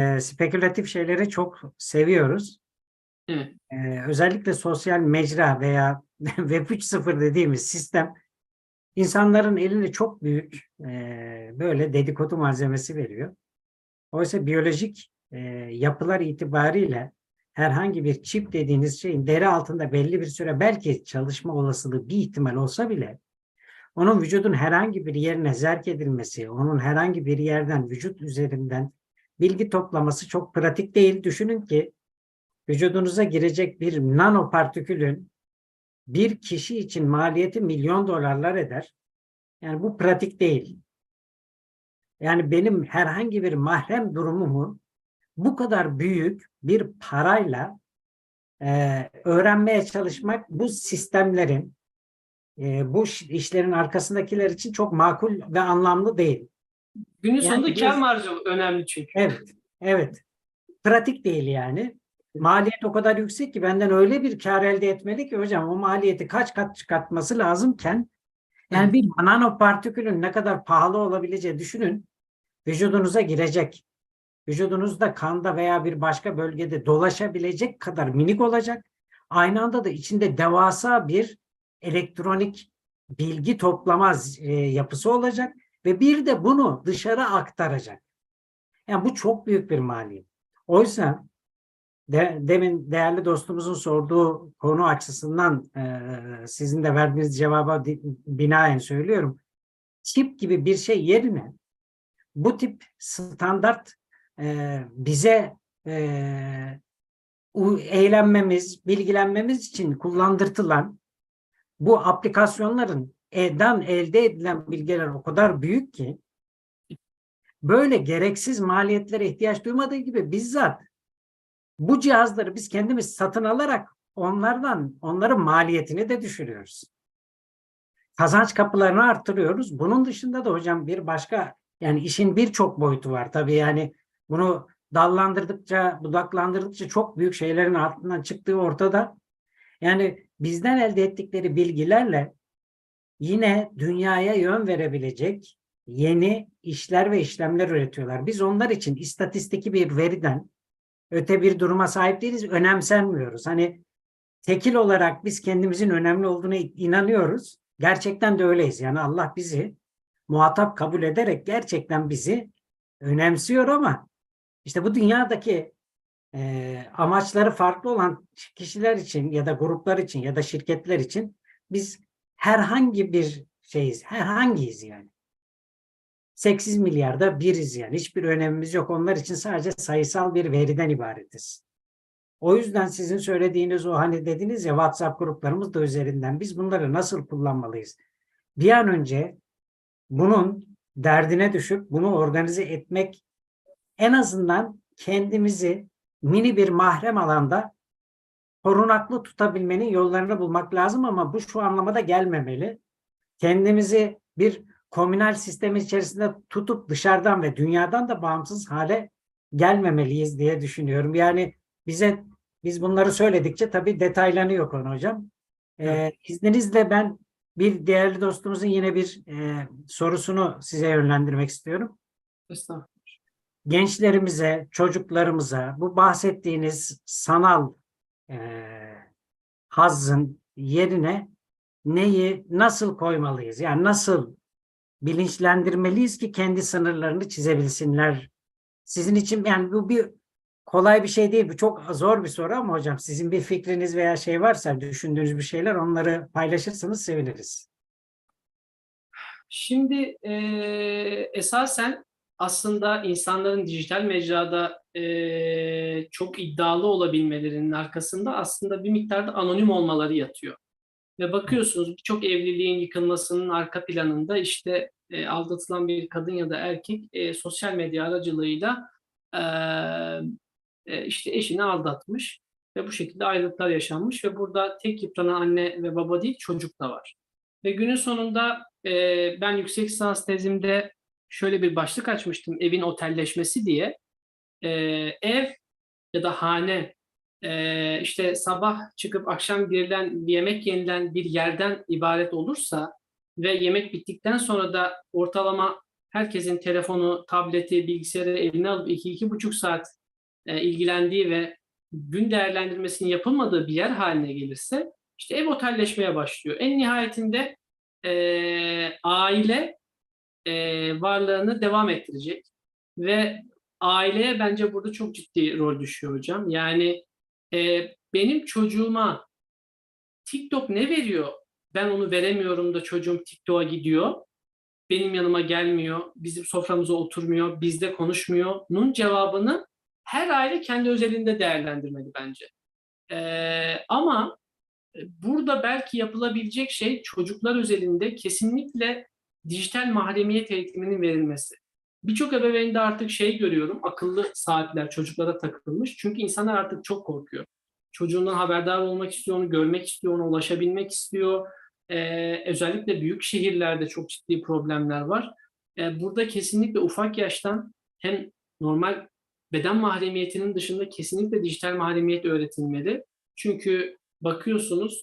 e, spekülatif şeyleri çok seviyoruz. Evet. E, özellikle sosyal mecra veya Web 3.0 dediğimiz sistem insanların eline çok büyük e, böyle dedikodu malzemesi veriyor. Oysa biyolojik e, yapılar itibariyle herhangi bir çip dediğiniz şeyin deri altında belli bir süre belki çalışma olasılığı bir ihtimal olsa bile onun vücudun herhangi bir yerine zerk edilmesi, onun herhangi bir yerden vücut üzerinden bilgi toplaması çok pratik değil. Düşünün ki vücudunuza girecek bir nanopartikülün bir kişi için maliyeti milyon dolarlar eder. Yani bu pratik değil. Yani benim herhangi bir mahrem durumumu bu kadar büyük bir parayla e, öğrenmeye çalışmak bu sistemlerin, e, bu iş- işlerin arkasındakiler için çok makul ve anlamlı değil. Günün Yani sonunda biz- kar marjı önemli çünkü. Evet, evet. Pratik değil yani. Maliyet o kadar yüksek ki benden öyle bir kar elde etmeli ki hocam o maliyeti kaç kat çıkartması lazımken yani bir nanopartikülün ne kadar pahalı olabileceği düşünün. Vücudunuza girecek. Vücudunuzda kanda veya bir başka bölgede dolaşabilecek kadar minik olacak. Aynı anda da içinde devasa bir elektronik bilgi toplama e, yapısı olacak ve bir de bunu dışarı aktaracak. Yani bu çok büyük bir maliyet. Oysa de, demin değerli dostumuzun sorduğu konu açısından e, sizin de verdiğiniz cevaba binaen söylüyorum. Çip gibi bir şey yerine bu tip standart e, bize e, eğlenmemiz, bilgilenmemiz için kullandırtılan bu aplikasyonların elden elde edilen bilgiler o kadar büyük ki böyle gereksiz maliyetlere ihtiyaç duymadığı gibi bizzat bu cihazları biz kendimiz satın alarak onlardan onların maliyetini de düşürüyoruz. Kazanç kapılarını arttırıyoruz. Bunun dışında da hocam bir başka yani işin birçok boyutu var. Tabii yani bunu dallandırdıkça, budaklandırdıkça çok büyük şeylerin altından çıktığı ortada. Yani bizden elde ettikleri bilgilerle yine dünyaya yön verebilecek yeni işler ve işlemler üretiyorlar. Biz onlar için istatistiki bir veriden öte bir duruma sahip değiliz, önemsenmiyoruz. Hani tekil olarak biz kendimizin önemli olduğuna inanıyoruz. Gerçekten de öyleyiz. Yani Allah bizi muhatap kabul ederek gerçekten bizi önemsiyor ama işte bu dünyadaki e, amaçları farklı olan kişiler için ya da gruplar için ya da şirketler için biz herhangi bir şeyiz. Herhangiyiz yani. 8 milyarda biriz yani. Hiçbir önemimiz yok. Onlar için sadece sayısal bir veriden ibaretiz. O yüzden sizin söylediğiniz o hani dediniz ya WhatsApp gruplarımız da üzerinden biz bunları nasıl kullanmalıyız? Bir an önce bunun derdine düşüp bunu organize etmek en azından kendimizi mini bir mahrem alanda korunaklı tutabilmenin yollarını bulmak lazım ama bu şu anlamada gelmemeli. Kendimizi bir komünal sistem içerisinde tutup dışarıdan ve dünyadan da bağımsız hale gelmemeliyiz diye düşünüyorum. Yani bize biz bunları söyledikçe tabii detaylanıyor konu hocam. Ee, izninizle ben bir değerli dostumuzun yine bir e, sorusunu size yönlendirmek istiyorum. Estağfurullah. Gençlerimize, çocuklarımıza bu bahsettiğiniz sanal e, hazzın yerine neyi nasıl koymalıyız? Yani nasıl bilinçlendirmeliyiz ki kendi sınırlarını çizebilsinler. Sizin için yani bu bir kolay bir şey değil. Bu çok zor bir soru ama hocam sizin bir fikriniz veya şey varsa düşündüğünüz bir şeyler onları paylaşırsanız seviniriz. Şimdi eee, esasen aslında insanların dijital mecrada eee, çok iddialı olabilmelerinin arkasında aslında bir miktarda anonim olmaları yatıyor. Ve bakıyorsunuz birçok evliliğin yıkılmasının arka planında işte e, aldatılan bir kadın ya da erkek e, sosyal medya aracılığıyla e, e, işte eşini aldatmış ve bu şekilde ayrılıklar yaşanmış ve burada tek yıpranan anne ve baba değil çocuk da var. Ve günün sonunda e, ben yüksek lisans tezimde şöyle bir başlık açmıştım evin otelleşmesi diye. E, ev ya da hane e, işte sabah çıkıp akşam girilen bir yemek yenilen bir yerden ibaret olursa ve yemek bittikten sonra da ortalama herkesin telefonu, tableti, bilgisayarı eline alıp 2-2,5 saat e, ilgilendiği ve gün değerlendirmesinin yapılmadığı bir yer haline gelirse işte ev otelleşmeye başlıyor. En nihayetinde e, aile e, varlığını devam ettirecek ve aileye bence burada çok ciddi rol düşüyor hocam. Yani e, benim çocuğuma TikTok ne veriyor? Ben onu veremiyorum da çocuğum TikTok'a gidiyor. Benim yanıma gelmiyor, bizim soframıza oturmuyor, bizde konuşmuyor. Nun cevabını her aile kendi özelinde değerlendirmeli bence. Ee, ama burada belki yapılabilecek şey çocuklar özelinde kesinlikle dijital mahremiyet eğitiminin verilmesi. Birçok ebeveynde artık şey görüyorum, akıllı saatler çocuklara takılmış. Çünkü insanlar artık çok korkuyor. Çocuğundan haberdar olmak istiyor, onu görmek istiyor, ona ulaşabilmek istiyor. Ee, özellikle büyük şehirlerde çok ciddi problemler var. Ee, burada kesinlikle ufak yaştan hem normal beden mahremiyetinin dışında kesinlikle dijital mahremiyet öğretilmeli. Çünkü bakıyorsunuz